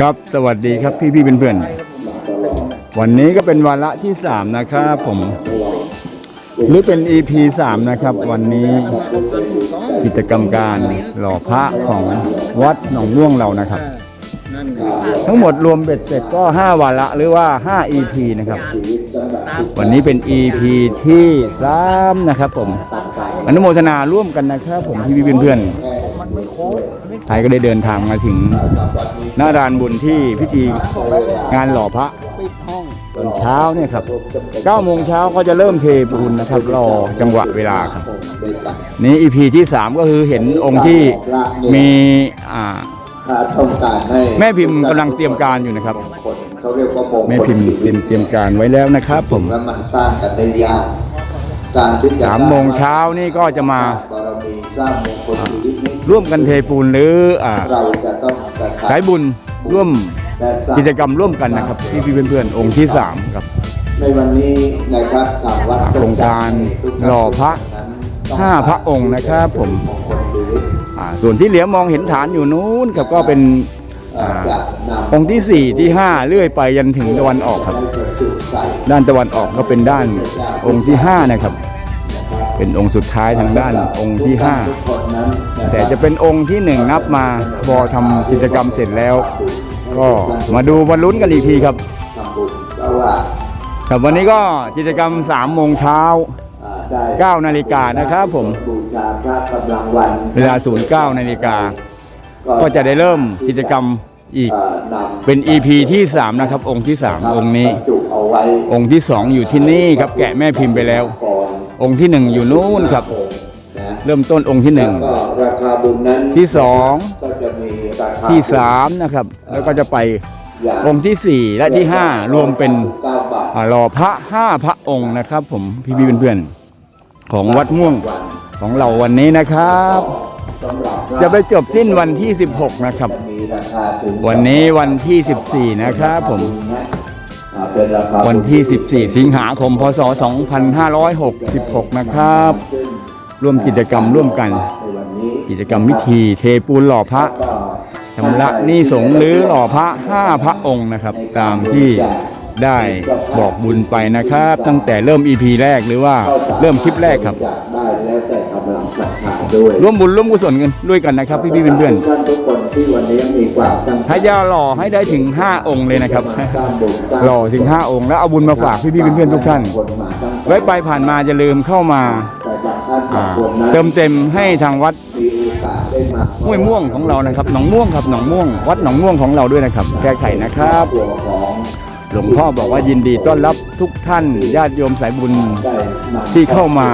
ครับสวัสดีครับพี่พี่เพื่อนมาตลอดๆวันนี้ก็เป็นวาระที่ 3 นะครับผม หรือเป็น EP 3 นะครับ วันนี้กิจกรรมการหล่อพระของวัดหนองม่วงเรานะครับ ทั้งหมดรวมเบ็ดเสร็จก็ 5 วาระหรือว่า 5 EP นะครับชีวิตสำหรับวันนี้เป็น EP ที่3นะครับผมอนุโมทนาร่วมกันนะครับ ผมพี่พี่เพื่อนๆ ไทยก็ได้เดินทางมาถึงหน้าดานบุญที่พิธีงานหล่อพระตอนเช้าเนี่ยครับ9โมงเช้าก็จะเริ่มเทปูนนะครับรอจังหวะเวลาครับด้วยกันนี้ EP ที่ 3 ก็คือเห็นองค์ที่มีอ่าแม่พิมพ์กำลังเตรียมการอยู่นะครับเขาเรียกว่ามแม่พิมพ์เตรียมเตรียมการไว้แล้วนะครับผมแล้วมันสร้างกันได้ยากการที่จะสามโมงเช้านี่ก็จะมา รมีสร้างมงคลชีวิตนี้ร่วมกันเทปูนหรืออ่าเราจะต้องกระทำสายบุญร่วมและสร้างกิจกรรมร่วมกันนะครับพี่พี่ๆเพื่อนๆองค์ที่3ครับ ในวันนี้นะครับทางวัดโครงการหล่อพระห้าพระองค์นะครับผมมงคลชีวิตอ่าส่วนที่เหลียวมองเห็นฐานอยู่นู้นครับก็เป็นเอ่ออ่าจะนำองค์ที่4ที่5เลื่อยไปยันถึงตะวันออกครับได้บรรจุใส่ด้านตะวันออกก็เป็นด้านองค์ที่5นะครับ เป็นองค์สุดท้ายทางด้านองค์ที่ทุกคนนั้นนครับ5 แต่จะเป็นองค์ที่1นับมาพอทำกิจกรรมเสร็จแล้ว ก็มาดูบรรลุนกันอีกทีครับทำบุญเพราะว่าครับวันนี้ก็กิจกรรม3โมงเช้า9นาฬิกานะครับผมบูชาพระกำลังวันเวลา 09นาฬิกาก็จะได้เริ่มกิจกรรมอีกเป็น EP ที่ 3 นะครับ องค์ที่ 3 องค์นี้ องค์ที่ 2 อยู่ที่นี่ครับ แกะแม่พิมพ์ไปแล้ว องค์ที่ 1 อยู่นู้นครับ เริ่มต้นองค์ที่แล้วก็ราคาบุญนั้นที่สองก็จะมีราคา1ที่3นะครับ แล้วก็จะไปอย่างองค์ทีสี่4และที่5รวมเป็นเก้าบาทอ่าหล่อพระ5พระองค์นะครับ ผมพี่พี่ๆเพื่อนๆของวัดม่วงของเราวันนี้นะครับสำหรับจะไปจบสิ้นวันที่ 16 นะครับมีราคาถึงวันนี้วันที่ 14 นะครับ ผมอ่าเป็นราคาวันที่ 14 สิงหาคม พศ 2566 นะครับ ร่วมกิจกรรมร่วมกันในวันนี้กิจกรรมวิธีเทปูนหล่อพระก็ชำระหนี้สงฆ์หรือหล่อพระ5พระองค์นะครับ ตามที่ได้บอกบุญไปนะครับ ตั้งแต่เริ่ม EP แรกหรือว่าเริ่มคลิปแรกครับอยากได้แล้วแต่กำลังศรัทธาด้วยร่วมบุญร่วมกุศลกันด้วยกันนะครับ พี่ๆเพื่อนท่านทุกคนที่วันนี้มีความตั้งๆถ้าจะหล่อให้ได้ถึง 5 องค์เลยนะครับสร้างบุญสร้างหล่อถึง 5 องค์แล้วเอาบุญมาฝากพี่ๆเพื่อนๆทุกท่านคนมาตั้งใจไว้ไปผ่านมาจะลืมเข้ามา อ่างคนนั้นเติมเต็มให้ทางวัดมีโอกาสได้มาห้วยม่วงของเรานะครับหนองม่วงครับหนองม่วง วัดหนองม่วงของเราด้วยนะครับ แก้ไขนะครับตัวของหลวงพ่อบอกว่ายินดีต้อนรับทุกท่านญาติโยมสายบุญได้นำที่เข้ามา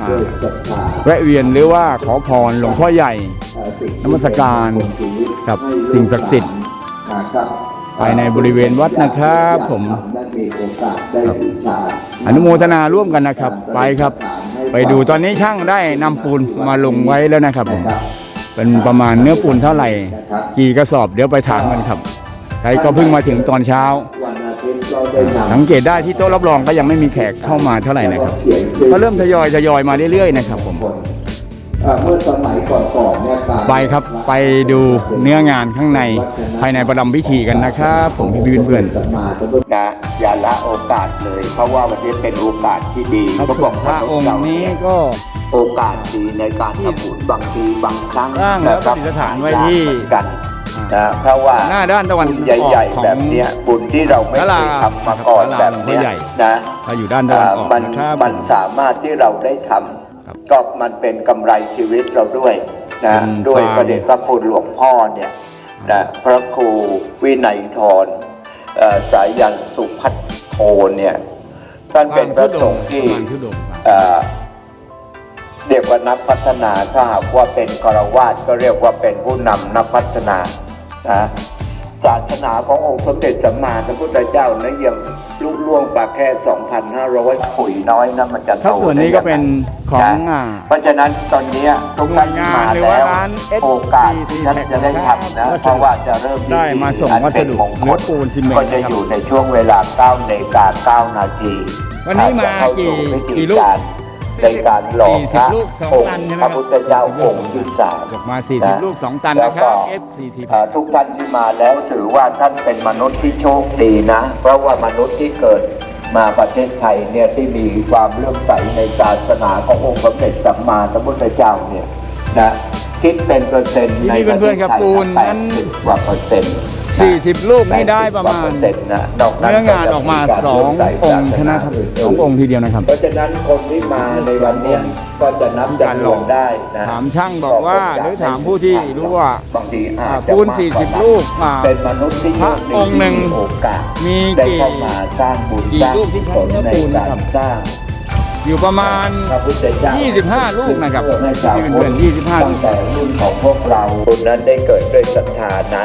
อ่าด้วยศรัทธาแวะเวียนหรือว่าขอพรหลวงพ่อใหญ่เอ่อสิ่งนมัสการกับให้ลูสิ่งศักดิ์สิทธิ์นะครับภายในบริเวณวัดนะครับผมได้มีโอกาสได้บูชาอนุโมทนาร่วมกันนะครับ ไปครับ ไปดูตอนนี้ช่างได้นำปูนมาลงไว้แล้วนะครับผมเป็นประมาณเนื้อปูนเท่าไหร่ กี่กระสอบเดี๋ยวไปถามกันครับใครก็เพิ่งมาถึงตอนเช้า วันอาทิตย์ก็ได้นำสังเกตได้ที่โต๊ะรับรองก็ยังไม่มีแขกเข้ามาเท่าไหร่นะครับเขียนชื่อก็เริ่มทยอยทยอยมาเรื่อยๆนะครับผมคน เอ่อเมื่อสมัยก่อนๆเนี่ยการไปครับไปดูเนื้องานข้างในภายในประดำพิธีกันนะครับผมพี่ๆเพื่อนสมมาสมพุทธนะอย่าละโอกาสเลย เพราะว่าวันนี้เป็นโอกาสที่ดีๆครับเขาผบอกมพระองค์นี้ก็โอกาสดีในการทำบุญบางทีบางครั้งสร้างแล้วนะครับประดิษฐานไว้ที่เหมือนกันนะเพราะว่าหน้าด้านตะวันบุญอใหญ่อกขอๆงแบบเนี้ยบุญที่เราไม่ศาเคลายทำมาก่อนศาลาแบบเนี้ยใหญ่นะถ้าอยู่ด้านตะวันออกมันนะครับมันสามารถที่เราได้ทครับำ ก็มันเป็นกำไรชีวิตเราด้วยนะเป็นด้วยความประเดชพระคุณหลวงพ่อเนี่ยนะพระครูวินัยทรเอ่อสายยันสุพัทโทเนี่ยท่านเป็นพระสงฆ์ที่ประมาณทุดงค์ครับเอ่อเรียกว่านักพัฒนาถ้าหากว่าเป็นกรวาสก็เรียกว่าเป็นผู้นำนักพัฒนานะศาสนาขององค์สมเด็จสัมมาสัมพุทธเจ้านะยังลุล่วงไปแค่ 2,500ขุยน้อยนะมันจะครับโตส่วนนี้ก็เป็นของได้อ่า เพราะฉะนั้นตอนเนี้ยทุกท่านที่มาหน่วยงานหรือว่าแล้วร้าน SBC โอกาสที่ท่านจะได้ทำนะวัสดุเพราะว่าจะเริ่มพิธีได้มาส่งอันวัสดุเป็นมงคเนื้อลปูนซีเมนต์ก็จะอยู่ในช่วงเวลา9นาฬิกา9นาทีวันนี้มาจะเข้กี่สู่พิธีกี่ลูการในการหล่อพระ40ลูกสององค์ตันใช่ไหมพระพุทธเจ้าองค์ที่สามดอกมา40ลูก2ตันแล้วนะคก็รับ F40 เอ่อทุกท่านที่มาแล้วถือว่าท่านเป็นมนุษย์ที่โชคดีนะ เพราะว่ามนุษย์ที่เกิด มาประเทศไทยเนี่ยที่มีความเลื่อมใสในศาสนาขององค์สมเด็จสัมมาสัมพุทธเจ้าเนี่ยนะคิดเป็นเปอร์เซ็นต์ในนี่ประเพื่เทอนศๆครับไทยปูนแปนั้ดนสิบกว่าเปอร์เซ็นต์นะ 40 ลูกนี่ได้ประมาณ80กว่เปอร์เซ็นต์นะนอกนั้นเนื้องานออกมาก็จะ2องค์ชนะครับสององค์ทีเดียวนะครับ เพราะฉะนั้นคนที่มาในวันเนี้ยก็จะนับจำนวนได้นะถามช่างบอกว่าหรือถามผู้ที่รู้ว่าบางทีอาจจะปูนมากกว่า40 ลูกอ่าเป็นมนุษย์ที่โชคดีพระองค์หนึ่งที่มีโอกาสมีได้กี่เข้ามาสร้างบุญกี่สร้างลูกที่ใช้กุศลเนื้อในปูนการครับสร้างอยู่ประมาณพระพุทธเจ้า25 ลูกนะครับเพื่อให้ชาวที่เป็นพุเพื่ทอนธ25ตั้งแต่รุ่นของพวกเราบุญนั้นได้เกิดด้วยศรัทธานะ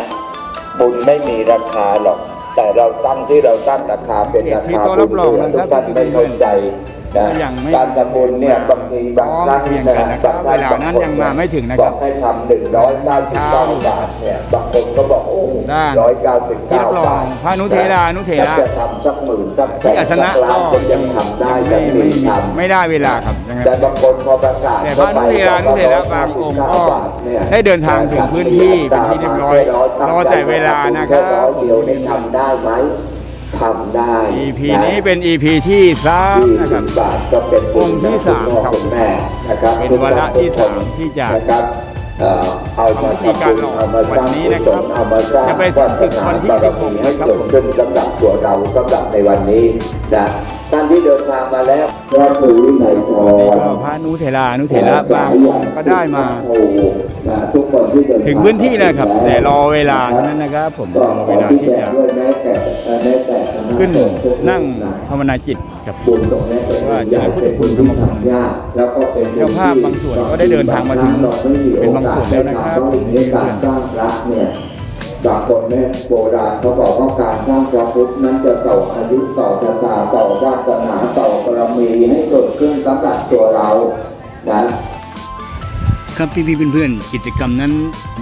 บุญไม่มีราคาหรอก แต่เราตั้งที่เราตั้งราคาเป็นราที่คาโต๊ะรับรองนะครับทุกท่านไม่เข้าใจนะ ยังไม่การทำบุญเนี่ยบางทีบางครั้งพร้อมเพรียงกันนะครับางท่เวลานั้นยังมาไม่ถึงนะครับบอกให้ทำหนึ่งร้อยเก้าสิบเก้าบาทเนี่ยบางคนก็บอกโอ้ด้านร้อยเก้าสิบที่เก้ารับรองบาทพระนุเทรานุเทระจะทำสักหมื่นสักแสที่นอาชสันะกล้านก็ก็ยังทำได้ไม่ยังไม่มีทำไม่ได้เวลาครับนะคแต่รับบางคนพอประกาศแต่พระนุเทรานุเทระบางองค์ก็ได้เดินทางถึงพื้นที่เป็นที่เรียบร้อยรอแต่เวลานะครับแร้อยเดียวนี่ทำได้ไหม ทำได้ EP นี้เป็น EP ที่3ยี่นะคสิรับบบาทก็เป็นบุญองค์ที่สามณพ่อครับคุณแม่นะครับเป็นวาระที่สามที่จะนะครับเอ่อเอามาทำพิธีทำการบุญหล่อเอามาสร้างวันนี้กุนะศครับลเอามาสร้างจะไปสิ้นสุดวันที่บารมี16ให้นะครับเกิดขึ้นสำหรับตัวเราสำหรับในวันนี้นะท่านที่เดินทางมาแล้วพระครูวินัยทรนี่ก็พระนุเทรานุเทระบางองค์ก็ได้มาทุกคนที่เดินทาถึงพื้นที่แล้วครับ แต่รอเวลาเท่านั้นนะครับ ผมรอเวลาที่จะ ขึ้นสงฆ์ทุกนั่งนะภาวนาจิตกับบุญตรงนี้เป็นว่าจะได้พุทธคุณธรรมคุณยากแล้วก็เป็นเจ้าภาพบางส่วนก็ได้เดินทางมาถึงเป็นบางส่วนแล้วนะครับในการสร้างพระเนี่ยบางคนเนี่ยโบราณเขาบอกว่าการสร้างพระพุทธนั้นจะต่ออายุต่อชะตาต่อวาสนาต่อบารมีให้เกิดขึ้นสำหรับตัวเรานะครับพี่พี่ๆเพื่อนๆกิจกรรมนั้น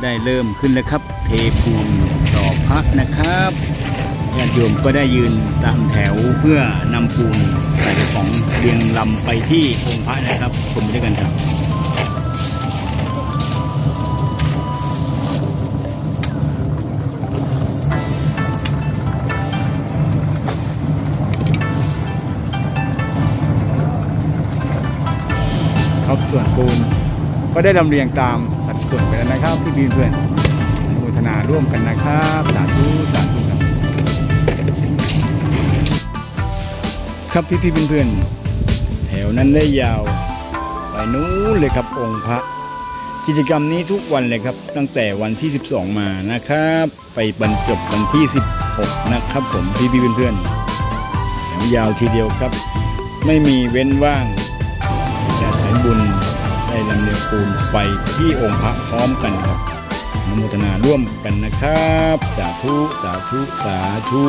ได้เริ่มขึ้นแล้วครับ เทปูนต่อพระนะครับ ญาติโยมก็ได้ยืนตามแถวเพื่อนำปูนใส่ของเรียงลำไปที่องค์พระนะครับชมไปด้วยกันครับครับส่วนปูนก็ได้ลำเรียงตามสัดส่วนไปแล้วนะครับพี่พี่เพื่อนอนุโมทนาร่วมกันนะครับสาธุ ครับพี่พี่เพื่อนๆแถวนั้นได้ยาว ไปนู้นเลยครับองค์พระกิจกรรมนี้ทุกวันเลยครับ ตั้งแต่วันที่ 12 มานะครับ ไปบรรจบวันที่ 16 นะครับผมพี่พี่เพื่อนๆแถวยาวทีเดียวครับ ไม่มีเว้นว่างจะสายบุญได้ลำเลียงปูนไปที่องค์พระพร้อมกันครับนุโมทนาร่วมกันนะครับ สาธุ สาธุ สาธุ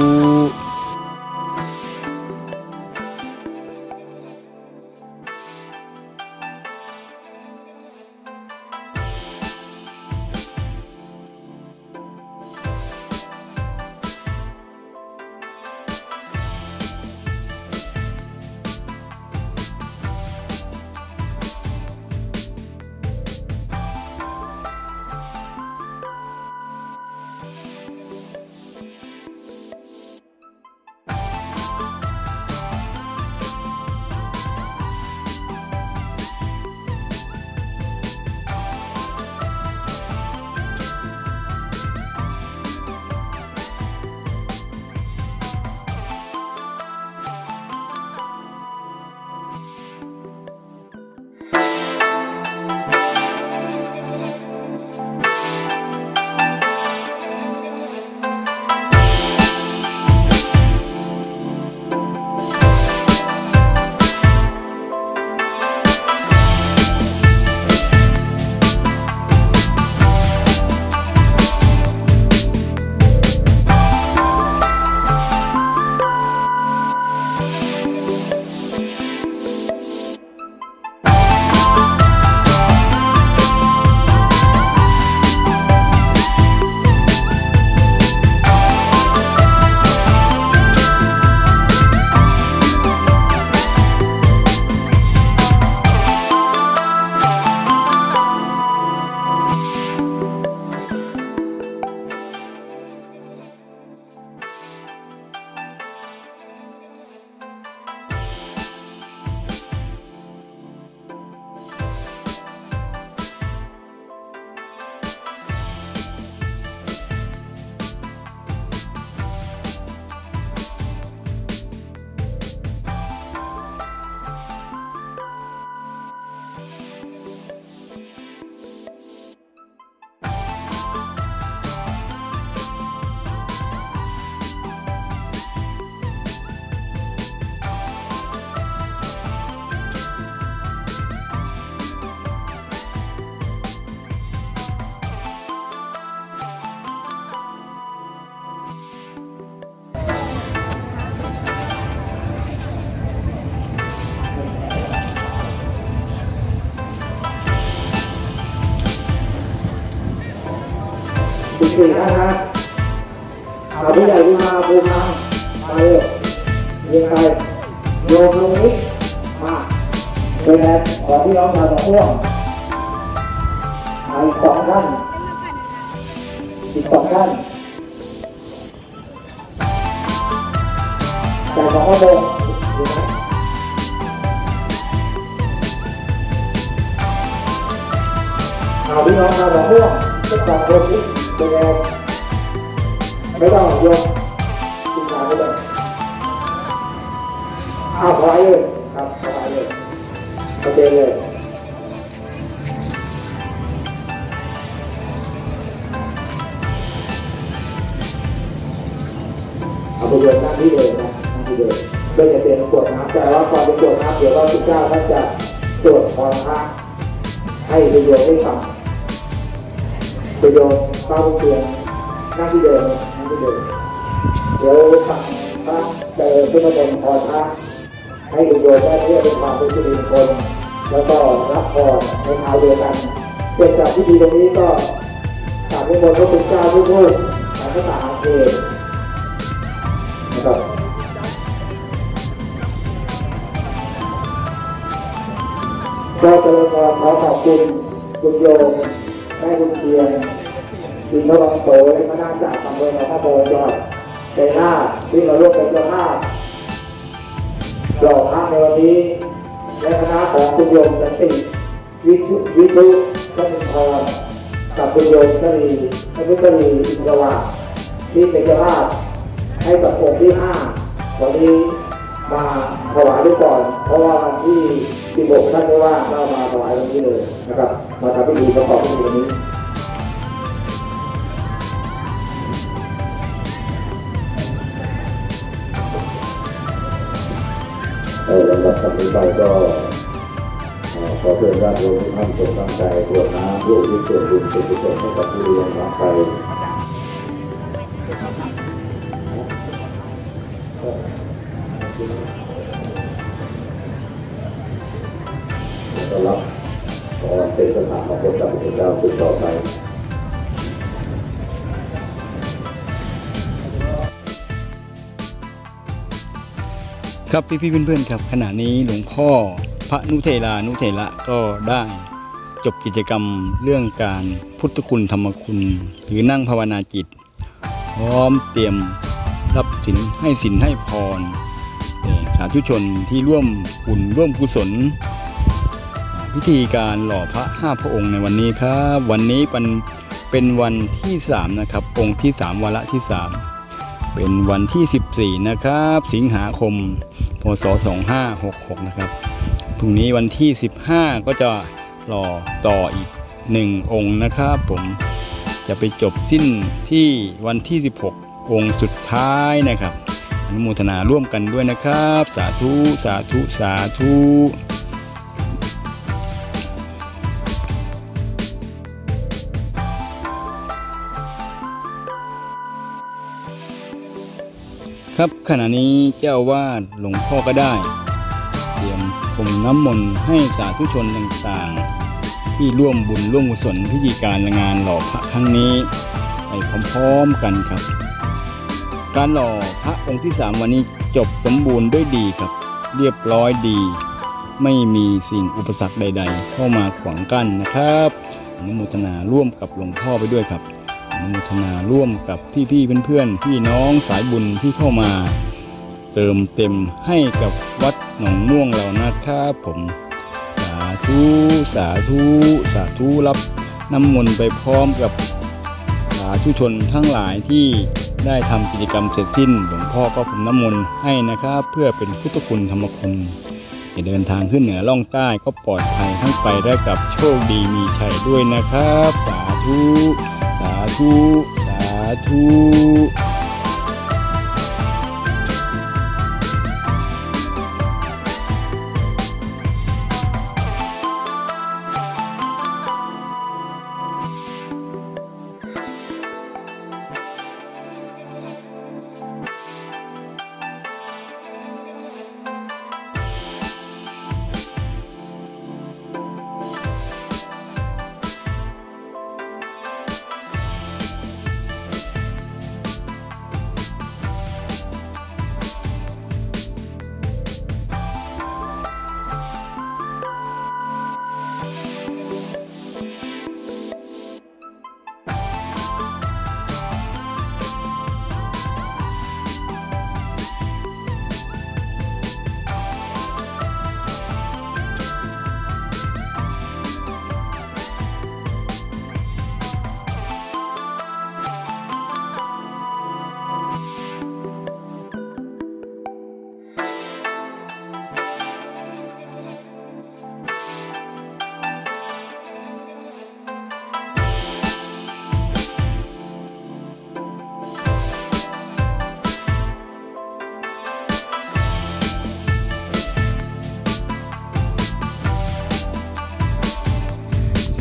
สี่ท่านนะเอาผู้ใหญ่ที่มาบูมามาเลยยังไงโยมตรงนี้มาเป็นไงขอพี่น้องชาวหนองม่วงมาอีกสองท่านอีกสองท่านจากสองข้อมูลดูนะเอาพี่น้องชาวหนองม่วงทุกสองคนนี้ ไม่ต้องโยมกินขาไปเลยเอาถวาเลยครับถวาเลยโอเคเลยเอาไปเดินหน้าที่เลยนะหน้าที่เลยเพื่จะเตรียมตรวจน้ำแต่ว่าก่อนจะตรวจน้ำเดี๋ยวเราสิบเก้าท่านจะตรวจพรพระให้ไปโยมได้ฟังไปโยม เฝ้าเตียงหน้าที่เดิมหน้าที่เดิมเดี๋ยวฟังพระเจอขึ้นมาเป็นพรพระให้โยมได้เพื่อเป็นความเป็นสิริมงคลแล้วก็รับพรในคราวเดียวกันเสร็จจากพิธีตรงนี้ก็กราบนิมนต์พระคุณเจ้าทุกรูปและพระสาเทศนะครับก็เจริญพรขอขอบคุณคุณโยมแม่คุณเทียน คุณพระวังโสและคณะจากอำเภอหนองพระโพธิ์จังหวัดชัยนาทที่มาร่วมเป็นเจ้าภาพหล่อพระในวันนี้ และคณะของคุณโยมสันติวิชุวิชุสมินทรกับคุณโยมชลีและพุทธลีอินทวาที่เป็นเจ้าภาพให้กับองค์ที่ห้าวันนี้มาถวายด้วยก่อน เพราะว่าวันที่16ท่านไม่ว่าเรามาถวายวันนี้เลยนะครับ มาทำพิธีประกอบพิธีวันนี้ ไปก็ขอเชิญญาติโยมทุกท่านจงตั้งใจกรวดน้ำร่วมที่ส่วนบุญเป็นกุศลให้กับผู้เรียนรับไปก็รับขอเป็นสถานของพระเจ้าพระเจ้าสืบต่อไป ครับพี่พี่ๆเพื่อนๆครับ ขณะนี้หลวงพ่อพระนุเทลานุเทระก็ได้จบกิจกรรมเรื่องการพุทธคุณธรรมคุณ หรือนั่งภาวนาจิต พร้อมเตรียมรับสินให้สินให้พรสาธุชนที่ร่วมบุญร่วมกุศล พิธีการหล่อพระห้าพระองค์ในวันนี้ครับ วันนี้เป็นเป็นวันที่สามนะครับ องค์ที่สามวาระที่สาม เป็นวันที่ 14 นะครับ สิงหาคม พศ 2566 นะครับพรุ่งนี้วันที่ 15 ก็จะรอต่ออีก 1 องค์นะครับ ผมจะไปจบสิ้นที่วันที่ 16 องค์สุดท้ายนะครับอนุโมทนาร่วมกันด้วยนะครับ สาธุ สาธุ สาธุ ครับขณะนี้เจ้าวาดหลวงพ่อก็ได้ เตรียมพรมน้ำมนต์ให้สาธุชนต่างๆ ที่ร่วมบุญร่วมกุศลพิธีการงานหล่อพระครั้งนี้ ไปพร้อมๆกันครับ การหล่อพระองค์ที่สามวันนี้จบสมบูรณ์ด้วยดีครับ เรียบร้อยดี ไม่มีสิ่งอุปสรรคใด ๆ เข้ามาขวางกั้นนะครับอนุโมทนาร่วมกับหลวงพ่อไปด้วยครับ อนุโมทนาร่วมกับพี่ๆเพื่อนๆพี่น้องสายบุญที่เข้ามา เติมเต็มให้กับวัดหนองม่วงเรานะครับผมสาธุสาธุสาธุรับน้ำมนต์ไปพร้อมกับสาธุชนทั้งหลายที่ได้ทำกิจกรรมเสร็จสิ้นหลวงพ่อก็ผมน้ำมนต์ให้นะครับ เพื่อเป็นพุทธคุณธรรมคุณจะเดินทางขึ้นเหนือล่องใต้ก็ปลอดภัยทั้งไปได้กับโชคดีมีชัยด้วยนะครับ สาธุ สาธุส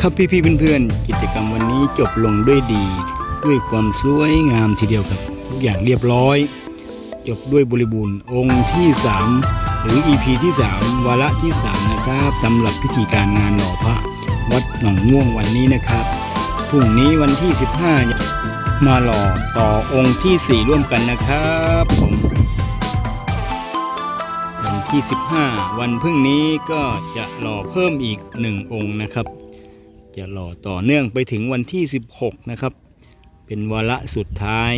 ครับพี่ๆเพื่อนๆกิจกรรมวันนี้จบลงด้วยดี ด้วยความสวยงามทีเดียวครับทุกอย่างเรียบร้อย จบด้วยบริบูรณ์องค์ที่ 3 หรือ EP ที่ 3 วาระที่ 3 นะครับสำหรับพิธีการงานหล่อพระ วัดหนองม่วงวันนี้นะครับพรุ่งนี้วันที่ 15 มาหล่อต่อองค์ที่ 4 ร่วมกันนะครับผมวันที่ 15 วันพรุ่งนี้ก็จะหล่อเพิ่มอีก 1 องค์นะครับ จะหล่อต่อเนื่องไปถึงวันที่ 16 นะครับ เป็นวาระสุดท้าย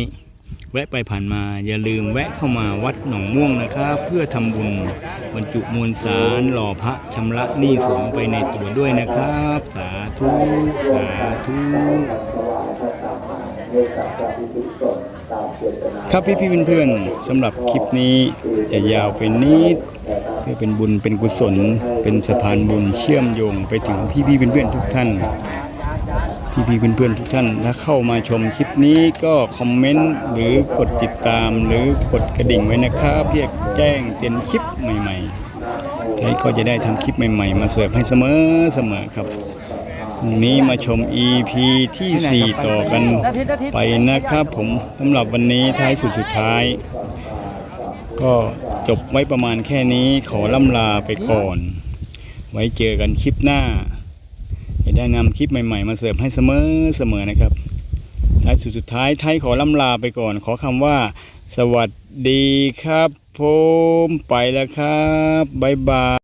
แวะไปผ่านมาอย่าลืมแวะเข้ามาวัดหนองม่วงนะครับ เพื่อทำบุญบรรจุมวลสารหล่อพระชำระหนี้สงไปในตัวด้วยนะครับ สาธุ สาธุ ครับพี่พี่เพื่อนๆสำหรับคลิปนี้จะยาวไปนิดเพื่อเป็นบุญเป็นกุศล เป็นสะพานบุญเชื่อมโยงไปถึงพี่พี่เพื่อนๆทุกท่าน พี่พี่เพื่อนๆทุกท่านถ้าเข้ามาชมคลิปนี้ก็คอมเมนต์หรือกดติดตามหรือกดกระดิ่งไว้นะครับเพื่อแจ้งเตือนคลิปใหม่ๆใครก็จะได้ทำคลิปใหม่ ๆ มาเสิร์ฟให้เสมอเสมอครับ พรุ่งนี้มาชม EP ทีสี่ 4 ต่อกันไปนะครับผมสำหรับวันนี้ท้ายสุดสุดท้าย ก็จบไว้ประมาณแค่นี้ขอล่ำลาไปก่อน ไว้เจอกันคลิปหน้า จะได้นำคลิปใหม่ ๆ มาเสิร์ฟให้เสมอเสมอนะครับท้ายสุดสุดท้ายไทยขอล่ำลาไปก่อน ขอคำว่า สวัสดีครับผมไปแล้วครับบ๊ายบาย